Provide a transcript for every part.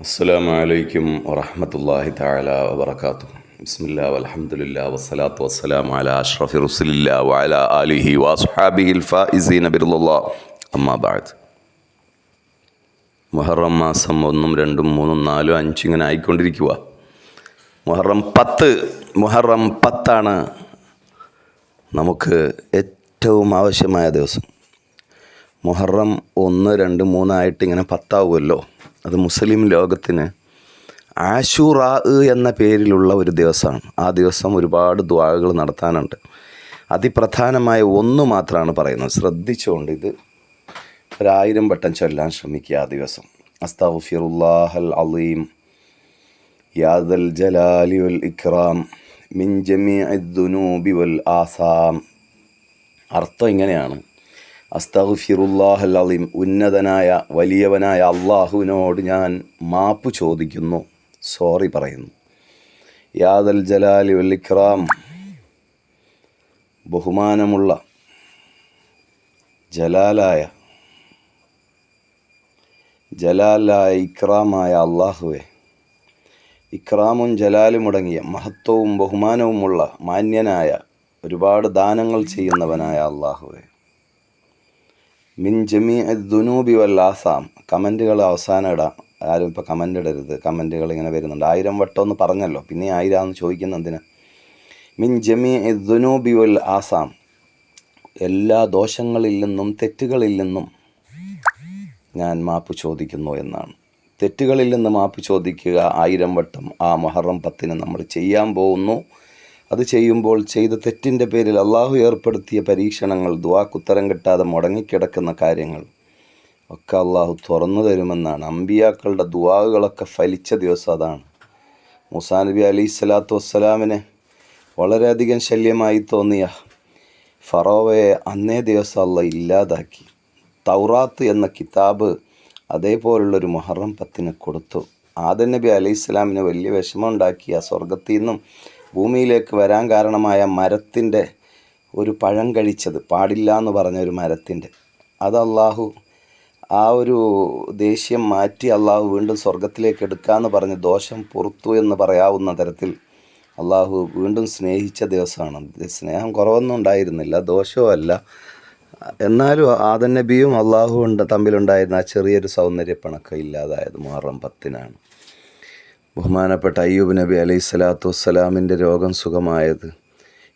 അസ്സാം അലൈക്കും വറഹമത്തല്ലാഹി താല വബർക്കാത്തു ബിസ്മില്ലാ അലഹമുല്ല വസ്സലാത്തു വസ്സലാം അല അഷ്റഫി റുസുലില്ല വഅല ആലിഹി വസ്ഹാബിഹിൽ ഫായിസീന ബിറുല്ലാ അമ്മാ ബാദ് മുഹറം മാസം ഒന്നും രണ്ടും മൂന്നും നാലും അഞ്ചും ഇങ്ങനെ ആയിക്കൊണ്ടിരിക്കുക മുഹറം പത്ത് മുഹറം പത്താണ് നമുക്ക് ഏറ്റവും ആവശ്യമായ ദിവസം. മുഹറം ഒന്ന് രണ്ട് മൂന്നായിട്ട് ഇങ്ങനെ പത്താവുമല്ലോ അത് മുസ്ലിം ലോകത്തിന് ആശുറ എന്ന പേരിലുള്ള ഒരു ദിവസമാണ്. ആ ദിവസം ഒരുപാട് ദ്വാകൾ നടത്താനുണ്ട്. അതിപ്രധാനമായ ഒന്ന് മാത്രമാണ് പറയുന്നത്. ശ്രദ്ധിച്ചുകൊണ്ട് ഇത് ഒരായിരം വട്ടം ചൊല്ലാൻ ശ്രമിക്കുക ആ ദിവസം. അസ്തഫിറുല്ലാഹൽ അലീം യാദൽ ജലാലി വൽ ഇക്രാം. മിൻ ജമീ ദുനൂബി വൽ ആസാം. അർത്ഥം ഇങ്ങനെയാണ്. അസ്തഫിറുല്ലാഹൽ അലീം ഉന്നതനായ വലിയവനായ അള്ളാഹുവിനോട് ഞാൻ മാപ്പ് ചോദിക്കുന്നു സോറി പറയുന്നു. യാദൽ ജലാലി ഇക്റാം ബഹുമാനമുള്ള ജലാലായ ജലാലായ ഇക്രാമായ അള്ളാഹുവെ ഇക്രാമും ജലാലും അടങ്ങിയ മഹത്വവും ബഹുമാനവുമുള്ള മാന്യനായ ഒരുപാട് ദാനങ്ങൾ ചെയ്യുന്നവനായ അള്ളാഹുവെ. മിൻ ജമീ ദുനൂബി വൽ ആസാം. കമന്റുകൾ അവസാനം ഇടാം ആരും ഇപ്പോൾ കമന്റ് ഇടരുത്. കമന്റുകൾ ഇങ്ങനെ വരുന്നുണ്ട്. ആയിരം വട്ടം എന്ന് പറഞ്ഞല്ലോ. പിന്നെ ആയിരം ചോദിക്കുന്ന എന്തിനാ? മിൻ ജമീ ദുനൂബി വൽ ആസാം. എല്ലാ ദോഷങ്ങളിൽ നിന്നും തെറ്റുകളിൽ നിന്നും ഞാൻ മാപ്പ് ചോദിക്കുന്നു എന്നാണ്. തെറ്റുകളിൽ നിന്ന് മാപ്പ് ചോദിക്കുക ആയിരം വട്ടം. ആ മൊഹറം പത്തിന് നമ്മൾ ചെയ്യാൻ പോകുന്നു. അത് ചെയ്യുമ്പോൾ ചെയ്ത തെറ്റിന്റെ പേരിൽ അള്ളാഹു ഏർപ്പെടുത്തിയ പരീക്ഷണങ്ങൾ ദ്വാക്കുത്തരം കിട്ടാതെ മുടങ്ങിക്കിടക്കുന്ന കാര്യങ്ങൾ ഒക്കെ അള്ളാഹു തുറന്നു തരുമെന്നാണ്. അമ്പിയാക്കളുടെ ദുവാകളൊക്കെ ഫലിച്ച ദിവസം അതാണ്. മുസാ നബി അലി സ്വലാത്തു വസ്സലാമിനെ വളരെയധികം ശല്യമായി തോന്നിയ ഫറോവയെ അന്നേ ദിവസം അല്ല ഇല്ലാതാക്കി. തൗറാത്ത് എന്ന കിതാബ് അതേപോലുള്ളൊരു മുഹറം പത്തിന് കൊടുത്തു. ആദൻ നബി അലൈഹി ഇസ്ലാമിന് വലിയ വിഷമമുണ്ടാക്കിയ സ്വർഗത്തിൽ നിന്നും ഭൂമിയിലേക്ക് വരാൻ കാരണമായ മരത്തിന്റെ ഒരു പഴം കഴിച്ചത് പാടില്ല എന്ന് പറഞ്ഞ ഒരു മരത്തിന്റെ. അത് അള്ളാഹു ആ ഒരു ദേഷ്യം മാറ്റി അള്ളാഹു വീണ്ടും സ്വർഗത്തിലേക്ക് എടുക്കാമെന്ന് പറഞ്ഞ് ദോഷം പുറത്തു എന്ന് പറയാവുന്ന തരത്തിൽ അള്ളാഹു വീണ്ടും സ്നേഹിച്ച ദിവസമാണ്. സ്നേഹം കുറവൊന്നും ഉണ്ടായിരുന്നില്ല ദോഷവുമല്ല എന്നാലും ആദൻ നബിയും ഉണ്ട് തമ്മിലുണ്ടായിരുന്ന ആ ചെറിയൊരു സൗന്ദര്യപ്പണക്കം ഇല്ലാതായത് മുഹറം പത്തിനാണ്. ബഹുമാനപ്പെട്ട അയ്യൂബ് നബി അലൈഹി സ്വലാത്തു വസ്സലാമിന്റെ രോഗം സുഖമായത്.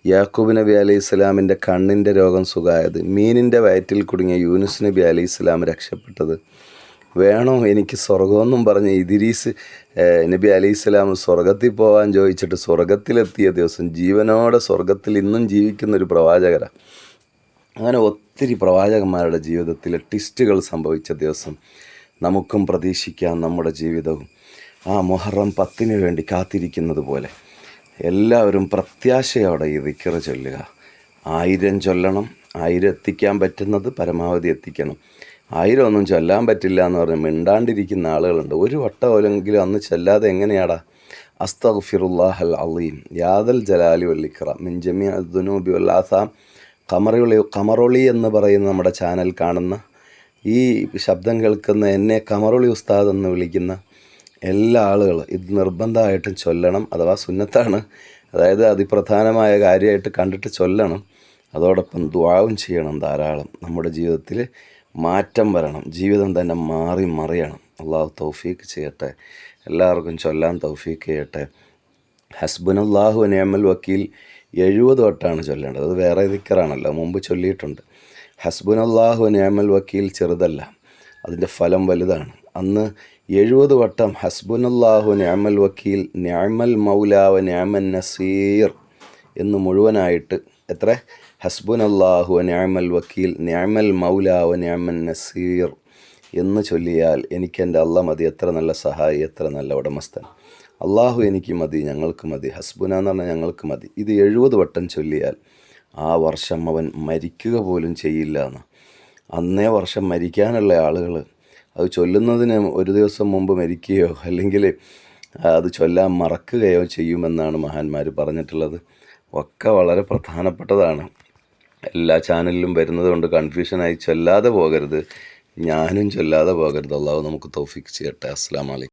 യാക്കൂബ് നബി അലൈഹി സ്വലാമിന്റെ കണ്ണിന്റെ രോഗം സുഖമായത്. മീനിന്റെ വയറ്റിൽ കുടുങ്ങിയ യൂനുസ് നബി അലൈഹി സ്വലാം രക്ഷപ്പെട്ടത്. വേണോ എനിക്ക് സ്വർഗമെന്നും പറഞ്ഞ് ഇദിരീസ് നബി അലൈഹി സ്വലാം സ്വർഗത്തിൽ പോകാൻ ചോദിച്ചിട്ട് സ്വർഗത്തിലെത്തിയ ദിവസം ജീവനോടെ സ്വർഗത്തിൽ ഇന്നും ജീവിക്കുന്ന ഒരു പ്രവാചകരാണ് അങ്ങനെ ഒത്തിരി പ്രവാചകന്മാരുടെ ജീവിതത്തിൽ ട്വിസ്റ്റുകൾ സംഭവിച്ച ദിവസം നമുക്കും പ്രതീക്ഷിക്കാം നമ്മുടെ ജീവിതവും. ആ മൊഹറം പത്തിന് വേണ്ടി കാത്തിരിക്കുന്നത് പോലെ എല്ലാവരും പ്രത്യാശയോടെ ഈ ദിക്കറ് ചൊല്ലുക. ആയിരം ചൊല്ലണം ആയിരം എത്തിക്കാൻ പറ്റുന്നത് പരമാവധി എത്തിക്കണം. ആയിരം ഒന്നും ചൊല്ലാൻ പറ്റില്ല എന്ന് പറഞ്ഞ് മിണ്ടാണ്ടിരിക്കുന്ന ആളുകളുണ്ട്. ഒരു വട്ടമെങ്കിലും അന്ന് ചൊല്ലാതെ എങ്ങനെയാടാ? അസ്തഗ്ഫിറുല്ലാഹൽ അലീം. യാദൽ ജലാലി വല്ലിക്കറ മിൻജമി അദ്നൂബി ദുനൂബി വല്ലാസാം കമറൊളി കമറൊളി എന്ന് പറയുന്ന നമ്മുടെ ചാനൽ കാണുന്ന ഈ ശബ്ദം കേൾക്കുന്ന എന്നെ കമറൊളി ഉസ്താദ് എന്ന് വിളിക്കുന്ന എല്ലാ ആളുകളും ഇത് നിർബന്ധമായിട്ടും ചൊല്ലണം അഥവാ സുന്നത്താണ്. അതായത് അതിപ്രധാനമായ കാര്യമായിട്ട് കണ്ടിട്ട് ചൊല്ലണം. അതോടൊപ്പം ദ്വാവും ചെയ്യണം ധാരാളം. നമ്മുടെ ജീവിതത്തിൽ മാറ്റം വരണം. ജീവിതം തന്നെ മാറി മറിയണം. അള്ളാഹു തൗഫീക്ക് ചെയ്യട്ടെ. എല്ലാവർക്കും ചൊല്ലാൻ തൗഫീക്ക് ചെയ്യട്ടെ. ഹസ്ബുനല്ലാഹു നേമൽ വക്കീൽ എഴുപത് വട്ടമാണ് ചൊല്ലേണ്ടത്. അത് വേറെ ദിക്കറാണല്ലോ. മുമ്പ് ചൊല്ലിയിട്ടുണ്ട്. ഹസ്ബുനല്ലാഹു നേമൽ വക്കീൽ ചെറുതല്ല. അതിന്റെ ഫലം വലുതാണ്. അന്ന് എഴുപത് വട്ടം ഹസ്ബുനല്ലാഹു ന്യാമൽ വക്കീൽ ന്യാമൽ മൗലാവ് ന്യാമൻ നസീർ എന്ന് മുഴുവനായിട്ട് എത്ര? ഹസ്ബുനല്ലാഹു ന്യാമൽ വക്കീൽ ന്യാമൽ മൗലാവ് ന്യാമൻ നസീർ എന്ന് ചൊല്ലിയാൽ എനിക്ക് എന്റെ അല്ല മതി എത്ര നല്ല സഹായി എത്ര നല്ല ഉടമസ്ഥൻ. അള്ളാഹു എനിക്ക് മതി ഞങ്ങൾക്ക് മതി ഹസ്ബുന എന്ന് പറഞ്ഞാൽ ഞങ്ങൾക്ക് മതി. ഇത് എഴുപത് വട്ടം ചൊല്ലിയാൽ ആ വർഷം അവൻ മരിക്കുക പോലും ചെയ്യില്ല എന്ന്. അന്നേ വർഷം മരിക്കാനുള്ള ആളുകൾ അത് ചൊല്ലുന്നതിന് ഒരു ദിവസം മുമ്പ് മരിക്കുകയോ അല്ലെങ്കിൽ അത് ചൊല്ലാൻ മറക്കുകയോ ചെയ്യുമെന്നാണ് മഹാന്മാർ പറഞ്ഞിട്ടുള്ളത്. ഒക്കെ വളരെ പ്രധാനപ്പെട്ടതാണ്. എല്ലാ ചാനലിലും വരുന്നത് കൊണ്ട് കൺഫ്യൂഷനായി ചൊല്ലാതെ പോകരുത്. ഞാനും ചൊല്ലാതെ പോകരുത്. അള്ളാഹു നമുക്ക് തോഫിക്ക് ചെയ്യട്ടെ. അസ്സാം വലൈക്കും